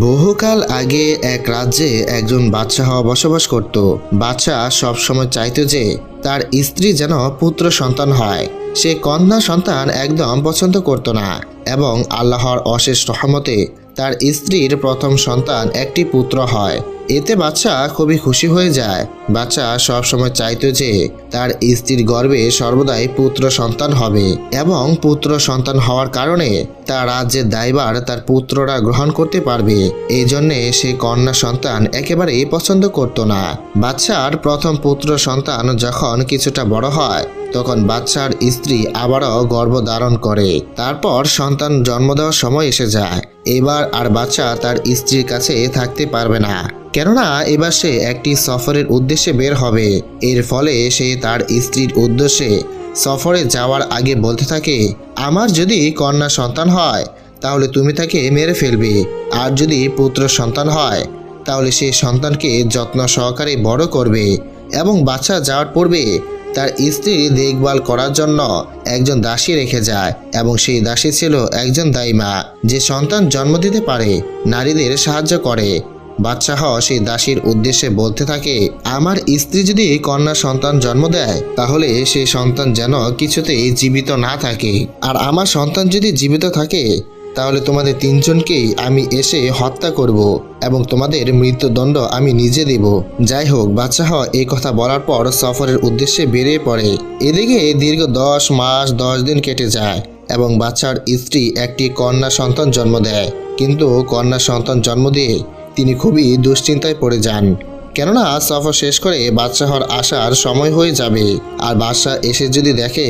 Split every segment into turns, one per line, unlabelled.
বহুকাল আগে এক রাজ্যে একজন বাদশাহ বসবাস করত। বাদশাহ সবসময় চাইত যে তার স্ত্রী যেন পুত্র সন্তান হয়। সে কন্যা সন্তান একদম পছন্দ করত না এবং আল্লাহর অশেষ রহমতে তার স্ত্রীর প্রথম সন্তান একটি পুত্র হয়। এতে বাচ্চা খুবই খুশি হয়ে যায়। বাচ্চা সবসময় চাইতো যে তার স্ত্রীর গর্ভে সর্বদাই পুত্র সন্তান হবে এবং পুত্র সন্তান হওয়ার কারণে তার রাজ্যের দায়বার তার পুত্ররা গ্রহণ করতে পারবে। এই জন্যে সে কন্যা সন্তান একেবারেই পছন্দ করত না। বাচ্চার প্রথম পুত্র সন্তান যখন কিছুটা বড় হয়, তখন বাচ্চার স্ত্রী আবারও গর্ভ ধারণ করে। তারপর সন্তান জন্ম দেওয়ার সময় এসে যায়। এবার আর বাচ্চা তার স্ত্রীর কাছে থাকতে পারবে না। কেননা এবার সে একটি সফরের উদ্দেশ্যে বের হবে। এর ফলে সে তার স্ত্রীর উদ্দেশ্যে সফরে যাওয়ার আগে বলতে থাকে, আমার যদি কন্যা সন্তান হয়, তাহলে তুমি তাকে মেরে ফেলবে। আর যদি পুত্র সন্তান হয়, তাহলে সেই সন্তানকে যত্ন সহকারে বড় করবে এবং বাচ্চা যাওয়ার পূর্বে তার স্ত্রী দেখভাল করার জন্য একজন দাসী রেখে যায় এবং সেই দাসী ছিল একজন দাইমা যে সন্তান জন্ম দিতে পারে, নারীদের সাহায্য করে। বাচ্চা বাদশাহ সেই দাসীর উদ্দেশ্যে বলতে থাকে, আমার স্ত্রী যদি কন্যা সন্তান জন্ম দেয়, তাহলে সেই সন্তান যেন কিছুতেই জীবিত না থাকে। আর আমার সন্তান যদি জীবিত থাকে তাহলে তোমাদের তিনজনকেই আমি এসে হত্যা করব এবং তোমাদের মৃত্যুদণ্ড আমি নিজে দেব। যাই হোক বাচ্চা হওয়া এই কথা বলার পর সফরের উদ্দেশ্যে বেরিয়ে পড়ে। এদিকে দীর্ঘ দশ মাস দশ দিন কেটে যায় এবং বাচ্চার স্ত্রী একটি কন্যা সন্তান জন্ম দেয়। কিন্তু কন্যা সন্তান জন্ম দিয়ে তিনি খুবই দুশ্চিন্তায় পড়ে যান। কেননা সফর শেষ করে বাদশাহ হওয়ার আসার সময় হয়ে যাবে। আর বাদশাহ এসে যদি দেখে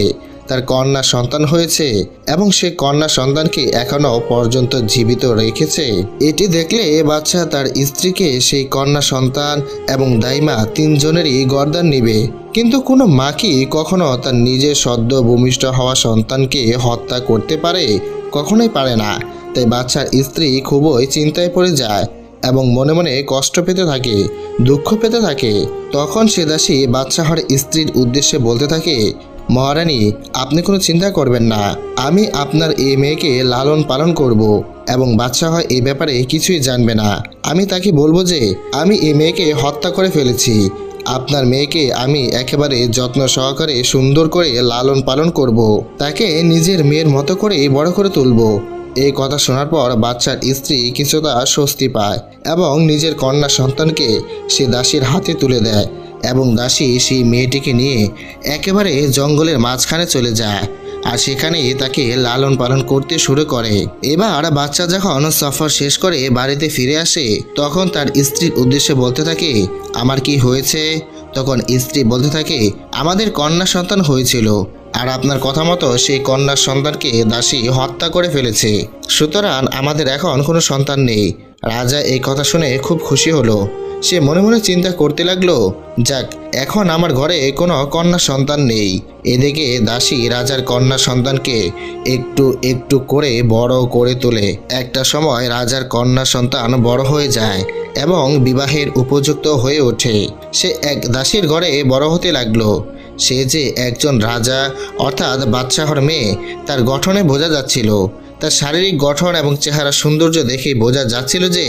তার কন্যা সন্তান হয়েছে এবং সে কন্যা সন্তানকে এখনও পর্যন্ত জীবিত রেখেছে। এটি দেখলে বাচ্চা তার স্ত্রীকে সেই কন্যা সন্তান এবং দাইমা তিনজনেরই গর্দান নিবে। কিন্তু কোনো মা কি কখনো তার নিজের সদ্য ভূমিষ্ঠ হওয়া সন্তানকে হত্যা করতে পারে? কখনোই পারে না। তাই বাচ্চার স্ত্রী খুবই চিন্তায় পড়ে যায় এবং মনে মনে কষ্ট পেতে থাকে, দুঃখ পেতে থাকে। তখন সে দাসী বাচ্চা বাদশাহর স্ত্রীর উদ্দেশ্যে বলতে থাকে মহারানী, আপনি কোনো চিন্তা করবেন না। আমি আপনার এই মেয়েকে লালন পালন করব এবং বাচ্চা হয় এই ব্যাপারে কিছুই জানবে না। আমি তাকে বলব যে, আমি এই মেয়েকে হত্যা করে ফেলেছি। আপনার মেয়েকে আমি একেবারে যত্ন সহকারে সুন্দর করে লালন পালন করব। তাকে নিজের মেয়ের মতো করে বড় করে তুলব। এই কথা শোনার পর বাচ্চার স্ত্রী কিছুটা স্বস্তি পায় এবং নিজের কন্যা সন্তানকে সে দাসীর হাতে তুলে দেয়। এবং দাসী সেই মেয়েটিকে নিয়ে একেবারে জঙ্গলের মাঝখানে চলে যায় আর সেখানেই তাকে লালন পালন করতে শুরু করে। এবার বাচ্চা যখন সফর শেষ করে বাড়িতে ফিরে আসে, তখন তার স্ত্রীর উদ্দেশ্যে বলতে থাকে, আমার কি হয়েছে? তখন স্ত্রী বলতে থাকে, আমাদের কন্যা সন্তান হয়েছিল আর আপনার কথা মতো সেই কন্যার সন্তানকে দাসী হত্যা করে ফেলেছে। সুতরাং আমাদের এখন কোনো সন্তান নেই। রাজা এই কথা শুনে খুব খুশি হলো। সে মনে মনে চিন্তা করতে লাগল, যাক, এখন আমার ঘরে কোনো কন্যা সন্তান নেই। এদিকে দাসী রাজার কন্যা সন্তানকে একটু একটু করে বড় করে তোলে। একটা সময় রাজার কন্যা সন্তান বড় হয়ে যায় এবং বিবাহের উপযুক্ত হয়ে ওঠে। সে এক দাসীর ঘরে বড় হতে লাগল। সে যে একজন রাজা, অর্থাৎ বাদশাহর মেয়ে, তার গঠনে বোঝা যাচ্ছিল। তার শারীরিক গঠন এবং চেহারা সৌন্দর্য দেখে বোঝা যাচ্ছিল যে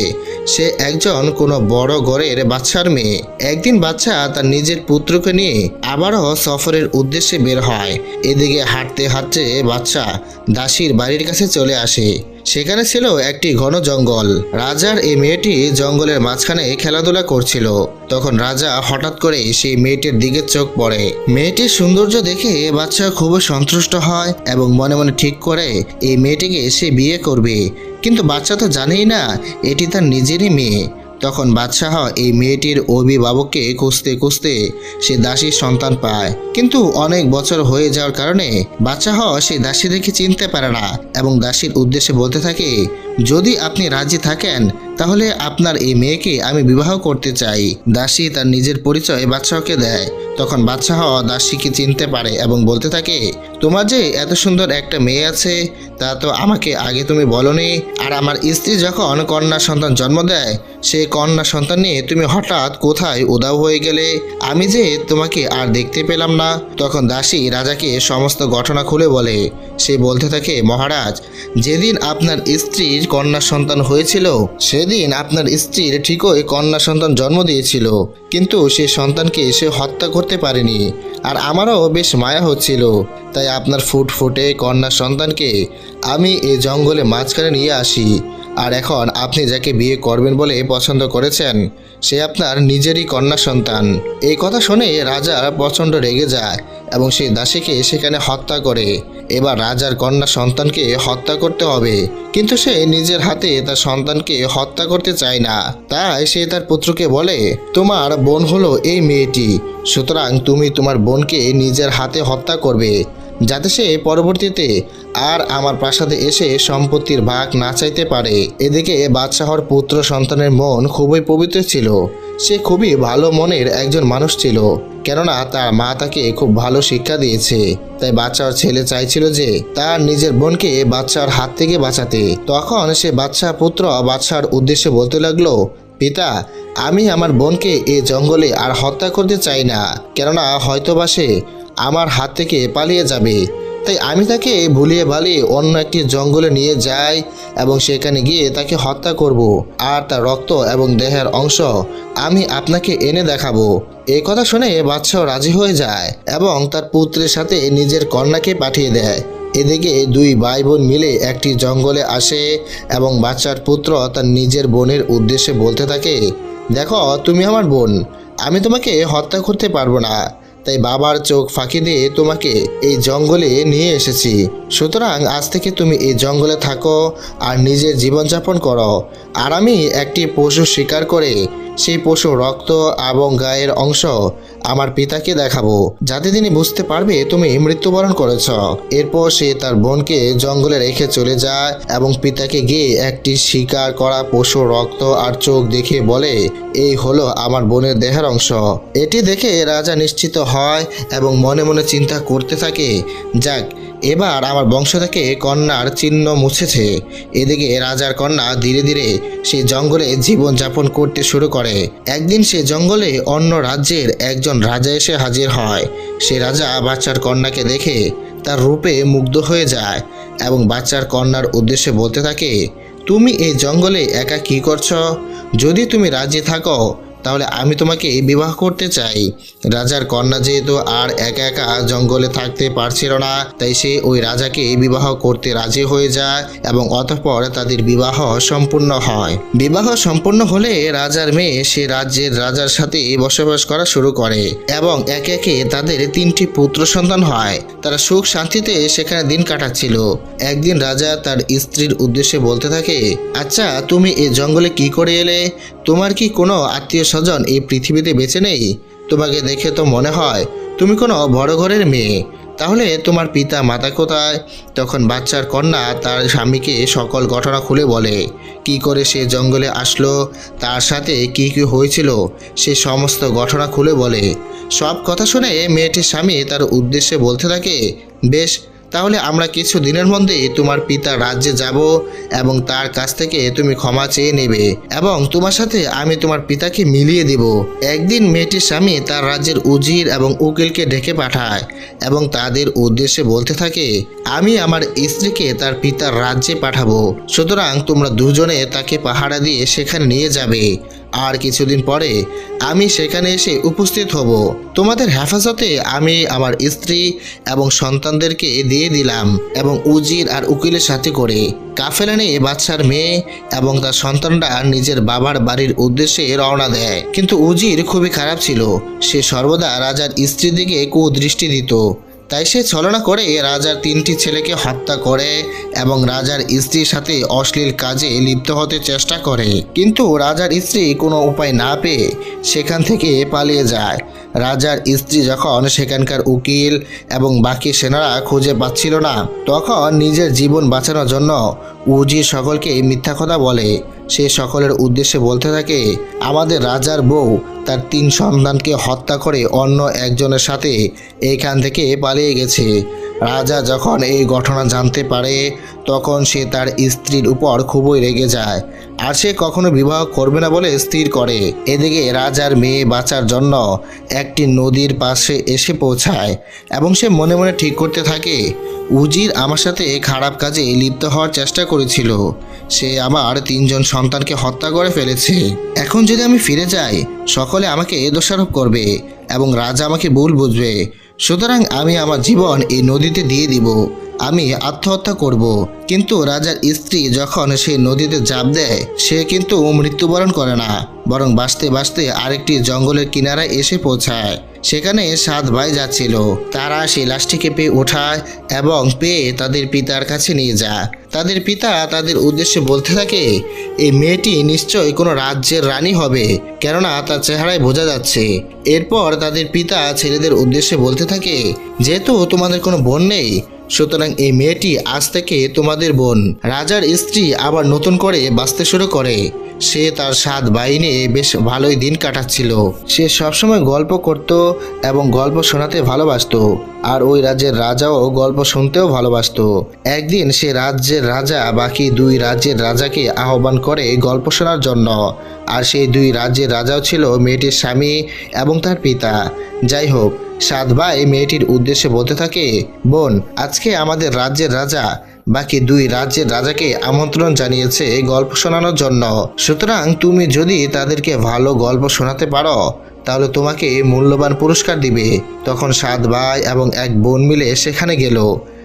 সে একজন কোনো বড় গড়ের বাচ্চার মেয়ে। একদিন বাচ্চা তার নিজের পুত্রকে নিয়ে আবারও সফরের উদ্দেশ্যে বের হয়। এদিকে হাঁটতে হাঁটতে বাচ্চা দাসীর বাড়ির কাছে চলে আসে। সেখানে ছিল একটি ঘন জঙ্গল। রাজার এই মেয়েটি জঙ্গলের মাঝখানে খেলাধুলা করছিল। তখন রাজা হঠাৎ করে সেই মেয়েটির দিকে চোখ পড়ে। মেয়েটির সৌন্দর্য দেখে বাচ্চা খুবই সন্তুষ্ট হয় এবং মনে মনে ঠিক করে এই মেয়েটিকে সে বিয়ে করবে। কিন্তু বাচ্চা তো জানেই না, এটি তার নিজেরই মেয়ে। তখন বাদশাহ এই মেয়েটির অভিভাবককে খুঁজতে খুঁজতে সে দাসীর সন্তান পায়। কিন্তু অনেক বছর হয়ে যাওয়ার কারণে বাদশাহ সেই দাসীদেরকে চিনতে পারে না এবং দাসীর উদ্দেশ্যে বলতে থাকে যদি আপনি রাজি থাকেন, তাহলে আপনার এই মেয়েকে আমি বিবাহ করতে চাই। দাসী তার নিজের পরিচয় বাদশাহকে দেয়। তখন বাদশাহ দাসীকে চিনতে পারে এবং বলতে থাকে, তোমার যে এত সুন্দর একটা মেয়ে আছে, তা তো আমাকে আগে তুমি বলনি। আর আমার স্ত্রী যখন কন্যা সন্তান জন্ম দেয়, সে কন্যা সন্তান নিয়ে তুমি হঠাৎ কোথায় উদাও হয়ে গেলে? আমি যে তোমাকে আর দেখতে পেলাম না। তখন দাসী রাজাকে সমস্ত ঘটনা খুলে বলে। সে বলতে থাকে, মহারাজ, যেদিন আপনার স্ত্রীর কন্যা সন্তান হয়েছিল। সেদিন আপনার স্ত্রীর ঠিকই কন্যা সন্তান জন্ম দিয়েছিল। কিন্তু সে সন্তানকে সে হত্যা করতে পারেনি। আর আমারও বেশ মায়া হচ্ছিল। তাই আপনার ফুট ফুটে কন্যা সন্তানকে আমি এ জঙ্গলে মাঝখানে নিয়ে আসি। আর এখন আপনি যাকে বিয়ে করবেন বলে পছন্দ করেছেন, সে আপনার নিজেরই কন্যা সন্তান। এই কথা শুনে রাজা প্রচণ্ড রেগে যায় এবং সেই দাসীকে সেখানে হত্যা করে। এবার রাজার কন্যা সন্তানকে হত্যা করতে হবে, কিন্তু সে নিজের হাতে তার সন্তানকে হত্যা করতে চায় না। তাই সে তার পুত্রকে বলে, তোমার বোন হলো এই মেয়েটি, সুতরাং তুমি তোমার বোনকে নিজের হাতে হত্যা করবে। যাতে সে পরবর্তীতে আর আমার প্রাসাদে এসে সম্পত্তির ভাগ না চাইতে পারে। এদিকে বাদশাহর পুত্র সন্তানের মন খুবই পবিত্র ছিল। সে খুবই ভালো মনের একজন মানুষ ছিল, কেননা তার মা তাকে খুব ভালো শিক্ষা দিয়েছে। তাই বাচ্চার ছেলে চাইছিল যে তার নিজের বোনকে বাচ্চার হাত থেকে বাঁচাতে। তখন সে বাচ্চা পুত্র বাচ্চার উদ্দেশ্যে বলতে লাগল, পিতা, আমি আমার বোনকে এ জঙ্গলে আর হত্যা করতে চাই না। কেননা হয়তোবা সে আমার হাত থেকে পালিয়ে যাবে। তাই আমি তাকে ভুলিয়ে ভালিয়ে অন্য একটি জঙ্গলে নিয়ে যাই এবং সেখানে গিয়ে তাকে হত্যা করব। আর তার রক্ত এবং দেহের অংশ আমি আপনাকে এনে দেখাবো। এই কথা শুনে বাদশাহ রাজি হয়ে যায় এবং তার পুত্রের সাথে নিজের কন্যাকে পাঠিয়ে দেয়। এদিকে দুই ভাই বোন মিলে একটি জঙ্গলে আসে এবং বাচ্চার পুত্র তার নিজের বোনের উদ্দেশ্যে বলতে থাকে, দেখো, তুমি আমার বোন। আমি তোমাকে হত্যা করতে পারব না। তাই বাবার চোখ ফাঁকি দিয়ে তোমাকে এই জঙ্গলে নিয়ে এসেছি। সুতরাং আজ থেকে তুমি এই জঙ্গলে থাকো আর নিজের জীবনযাপন করো। আর আমি একটি পশু শিকার করে সেই পশু রক্ত এবং গায়ের অংশ আমার পিতাকে দেখাবো। যাতে তিনি বুঝতে পারবে তুমি মৃত্যুবরণ করেছ। এরপর সে তার বোনকে জঙ্গলে রেখে চলে যায় এবং পিতাকে গিয়ে একটি শিকার করা পশু, রক্ত আর চোখ দেখে বলে, এই হলো আমার বোনের দেহের অংশ। এটি দেখে রাজা নিশ্চিত হয় এবং মনে মনে চিন্তা করতে থাকে, যাক এবার আমার বংশ থেকে কন্যার চিহ্ন মুছেছে। এদিকে রাজার কন্যা ধীরে ধীরে সে জঙ্গলে জীবন যাপন করতে শুরু করে। একদিন সে জঙ্গলে অন্য রাজ্যের একজন রাজা এসে হাজির হয়। সে রাজা বাচ্চার কন্যাকে দেখে তার রূপে মুগ্ধ হয়ে যায় এবং বাচ্চার কন্যার উদ্দেশ্যে বলতে থাকে, তুমি এই জঙ্গলে একা কি করছ? যদি তুমি রাজি থাকো তাহলে আমি তোমাকে বিবাহ করতে চাই। রাজার কন্যা যেহেতু আর একা একা জঙ্গলে থাকতে পারছিল না, তাই সে ওই রাজাকে বিবাহ করতে রাজি হয়ে যায় এবং অতঃপর তাদের বিবাহ সম্পূর্ণ হয়। বিবাহ সম্পূর্ণ হলে রাজার মেয়ে সে রাজ্যের রাজার সাথে বসবাস করা শুরু করে এবং একে একে তাদের তিনটি পুত্র সন্তান হয়। তারা সুখ শান্তিতে সেখানে দিন কাটাচ্ছিল। একদিন রাজা তার স্ত্রীর উদ্দেশ্যে বলতে থাকে আচ্ছা তুমি এ জঙ্গলে কি করে এলে? তোমার কি কোনো আত্মীয় স্বজন এই পৃথিবীতে বেঁচে নেই? তোমাকে দেখে তো মনে হয় তুমি কোনো বড় ঘরের মেয়ে। তাহলে তোমার পিতা মাতা কোথায়? তখন বাচ্চার কন্যা তার স্বামীকে সকল ঘটনা খুলে বলে, কি করে সে জঙ্গলে আসলো? তার সাথে কি কি হয়েছিল? সে সমস্ত ঘটনা খুলে বলে। সব কথা শুনে মেয়েটির স্বামী তার উদ্দেশ্যে বলতে থাকে, বেশ তাহলে আমরা কিছু দিনের মধ্যে তোমার পিতা রাজ্যে যাব এবং তার কাছ থেকে তুমি ক্ষমা চেয়ে নেবে এবং তোমার সাথে আমি তোমার পিতাকে মিলিয়ে দেব। একদিন মেয়েটির স্বামী তার রাজ্যের উজির এবং উকিলকে ডেকে পাঠায় এবং তাদের উদ্দেশ্যে বলতে থাকে, আমি আমার স্ত্রীকে তার পিতার রাজ্যে পাঠাবো। সুতরাং তোমরা দুজনে তাকে পাহারা দিয়ে সেখানে নিয়ে যাবে। আর কিছুদিন পরে আমি সেখানে এসে উপস্থিত হব। তোমাদের হেফাজতে আমি আমার স্ত্রী এবং সন্তানদেরকে দিয়ে দিলাম এবং উজির আর উকিলের সাথে করে। কাফেলা নিয়ে বাচ্চার মেয়ে এবং তার সন্তানরা নিজের বাবার বাড়ির উদ্দেশ্যে রওনা দেয়। কিন্তু উজির খুবই খারাপ ছিল। সে সর্বদা রাজার স্ত্রীর দিকে কুদৃষ্টি দিত। তাই সে ছলনা করে রাজার তিনটি ছেলেকে হত্যা করে এবং রাজার স্ত্রীর সাথে অশ্লীল কাজে লিপ্ত হতে চেষ্টা করে। কিন্তু রাজার স্ত্রী কোনো উপায় না পেয়ে সেখান থেকে পালিয়ে যায়। রাজার স্ত্রী যখন সেখানকার উকিল এবং বাকি সেনারা খুঁজে পাচ্ছিল না, তখন নিজের জীবন বাঁচানোর জন্য উজি সকলকে মিথ্যা কথা বলে। সে সকলের উদ্দেশ্যে বলতে থাকে, আমাদের রাজার বউ তার তিন সন্তানকে হত্যা করে অন্য একজনের সাথে এখান থেকে পালিয়ে গেছে। রাজা যখন এই ঘটনা জানতে পারে, তখন সে তার স্ত্রীর উপর খুবই রেগে যায়। আর সে কখনো বিবাহ করবে না বলে স্থির করে। এদিকে রাজার মেয়ে বাঁচার জন্য একটি নদীর পাশে এসে পৌঁছায় এবং সে মনে মনে ঠিক করতে থাকে, উজির আমার সাথে খারাপ কাজে লিপ্ত হওয়ার চেষ্টা করেছিল। সে আমার তিনজন সন্তানকে হত্যা করে ফেলেছে। এখন যদি আমি ফিরে যাই সকলে আমাকে দোষারোপ করবে এবং রাজা আমাকে ভুল বুঝবে। সুতরাং আমি আমার জীবন এই নদীতে দিয়ে দিব। আমি আত্মহত্যা করব। কিন্তু রাজার স্ত্রী যখন সেই নদীতে জাপ দেয়, সে কিন্তু মৃত্যুবরণ করে না, বরং বাঁচতে বাঁচতে আরেকটি জঙ্গলের কিনারায় এসে পৌঁছায়। সেখানে সাত ভাই যাচ্ছিল। তারা সেই লাশটিকে পেয়ে ওঠায় এবং পেয়ে তাদের পিতার কাছে নিয়ে যায়। তাদের পিতা তাদের উদ্দেশ্যে বলতে থাকে, এই মেয়েটি নিশ্চয়ই কোনো রাজ্যের রানী হবে, কেননা তার চেহারায় বোঝা যাচ্ছে। এরপর তাদের পিতা ছেলেদের উদ্দেশ্যে বলতে থাকে, যেহেতু তোমাদের কোনো বোন নেই সুতরাং এই মেয়েটি আজ থেকে তোমাদের বোন। রাজার স্ত্রী আবার নতুন করে বাঁচতে শুরু করে। সে তার সাত বাইনে বেশ ভালোই দিন কাটাচ্ছিল। সে সবসময় গল্প করত এবং গল্প শোনাতে ভালোবাসতো। আর ওই রাজ্যের রাজাও গল্প শুনতেও ভালোবাসত। একদিন সে রাজ্যের রাজা বাকি দুই রাজ্যের রাজাকে আহ্বান করে গল্প শোনার জন্য। আর সেই দুই রাজ্যের রাজাও ছিল মেয়েটির স্বামী এবং তার পিতা। যাই হোক, সাত ভাই মেয়েটির উদ্দেশ্যে বলতে থাকে, বোন, আজকে আমাদের রাজ্যের রাজা বাকি দুই রাজ্যের রাজাকে আমন্ত্রণ জানিয়েছে গল্প শোনানোর জন্য। সুতরাং তুমি যদি তাদেরকে ভালো গল্প শোনাতে পারো তাহলে তোমাকে মূল্যবান পুরস্কার দিবে। তখন সাত ভাই এবং এক বোন মিলে সেখানে গেল।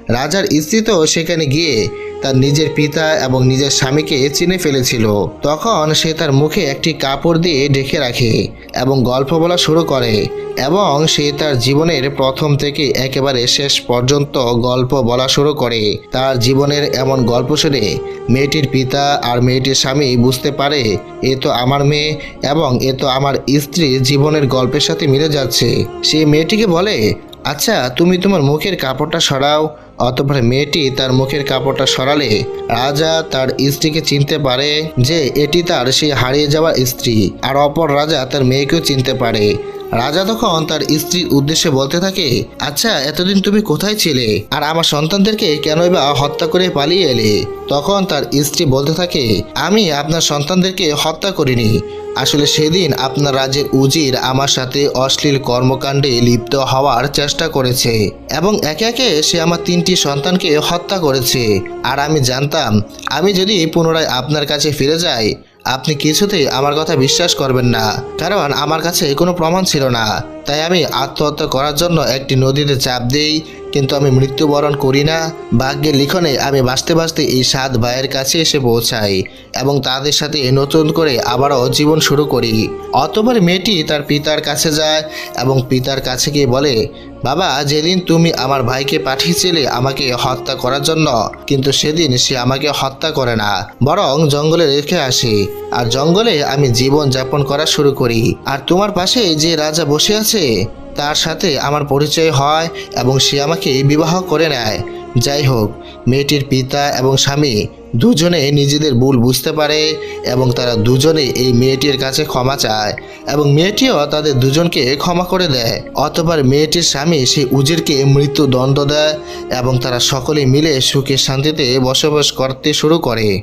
রাজার স্ত্রী তো সেখানে গিয়ে তার নিজের পিতা এবং নিজের স্বামীকে চিনে ফেলেছিল। তখন সে তার মুখে একটি কাপড় দিয়ে ঢেকে রাখে এবং গল্প বলা শুরু করে এবং সে তার জীবনের প্রথম থেকে একেবারে শেষ পর্যন্ত গল্প বলা শুরু করে। তার জীবনের এমন গল্প শুনে মেয়েটির পিতা আর মেয়েটির স্বামী বুঝতে পারে, এ তো আমার মেয়ে এবং এ তো আমার স্ত্রীর জীবনের গল্পের সাথে মিলে যাচ্ছে। সে মেয়েটিকে বলে আচ্ছা তুমি তোমার মুখের কাপড়টা সরাও। অতঃপর মেয়েটি তার মুখের কাপড়টা সরালে রাজা তার স্ত্রীকে চিনতে পারে যে এটি তার সেই হারিয়ে যাওয়া স্ত্রী, আর অপর রাজা তার মেয়েকেও চিনতে পারে। রাজা তখন তার স্ত্রীর উদ্দেশ্যে বলতে থাকে আচ্ছা এতদিন তুমি কোথায় ছিলে? আর আমার সন্তানদেরকে কেনই বা হত্যা করে পালিয়ে এলে? তখন তার স্ত্রী বলতে থাকে, আমি আপনার সন্তানদেরকে হত্যা করিনি। আসলে সেদিন আপনার রাজ্যের উজির আমার সাথে অশ্লীল কর্মকাণ্ডে লিপ্ত হওয়ার চেষ্টা করেছে এবং একে একে সে আমার তিনটি সন্তানকে হত্যা করেছে। আর আমি জানতাম, আমি যদি পুনরায় আপনার কাছে ফিরে যাই আপনি কিছুতেই আমার কথা বিশ্বাস করবেন না, কারণ আমার কাছে কোনো প্রমাণ ছিল না। তাই আমি আত্মহত্যা করার জন্য একটি নদীতে চাপ দিই কিন্তু আমি মৃত্যুবরণ করি না। ভাগ্যের লিখনে আমি বাঁচতে বাঁচতে এই সাত ভাইয়ের কাছে এসে পৌঁছাই এবং তাদের সাথে নতুন করে আবারও জীবন শুরু করি। অতবার মেয়েটি তার পিতার কাছে যায় এবং পিতার কাছে গিয়ে বলে, বাবা, যেদিন তুমি আমার ভাইকে পাঠিয়েছিলে আমাকে হত্যা করার জন্য, কিন্তু সেদিন সে আমাকে হত্যা করে না। বরং জঙ্গলে রেখে আসে। আর জঙ্গলে আমি জীবন যাপন করা শুরু করি। আর তোমার পাশে যে রাজা বসে আছে তার সাথে আমার পরিচয় হয় এবং সে আমাকে বিবাহ করে নেয়। যাই হোক, মেয়েটির পিতা এবং স্বামী দুজনে নিজেদের ভুল বুঝতে পারে এবং তারা দুজনে এই মেয়েটির কাছে ক্ষমা চায় এবং মেয়েটিও তাদের দুজনকে ক্ষমা করে দেয়। অতবার মেয়েটির স্বামী সেই উজিরকে মৃত্যুদণ্ড দেয় এবং তারা সকলে মিলে সুখে শান্তিতে বসবাস করতে শুরু করে।